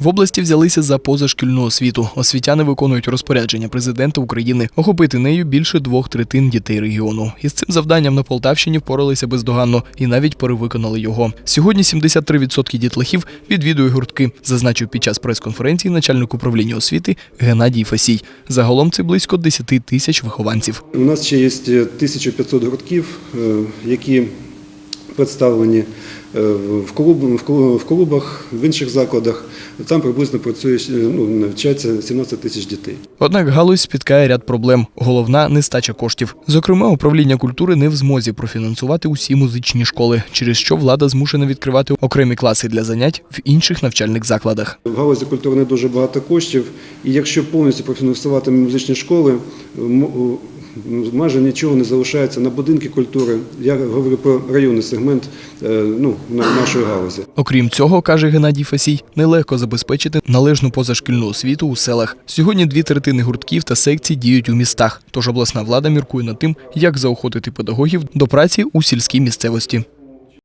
В області взялися за позашкільну освіту. Освітяни виконують розпорядження президента України охопити нею більше двох третин дітей регіону. Із цим завданням на Полтавщині впоралися бездоганно і навіть перевиконали його. Сьогодні 73% дітлахів відвідує гуртки, зазначив під час прес-конференції начальник управління освіти Геннадій Фасій. Загалом це близько 10 тисяч вихованців. У нас ще є 1500 гуртків, е, які представлені е, в клуб- в клу- в клубах, в інших закладах. Там приблизно працює е, ну, навчається 17 тисяч дітей. Однак галузь спіткає ряд проблем. Головна нестача коштів. Зокрема, управління культури не в змозі профінансувати усі музичні школи, через що влада змушена відкривати окремі класи для занять в інших навчальних закладах. В галузі культури не дуже багато коштів, і якщо повністю профінансувати музичні школи, майже нічого не залишається на будинки культури. Я говорю про районний сегмент е, ну, на- нашої галузі. Окрім цього, каже Геннадій Фасій, нелегко забезпечити належну позашкільну освіту у селах. Сьогодні дві третини гуртків та секцій діють у містах. Тож обласна влада міркує над тим, як заохотити педагогів до праці у сільській місцевості.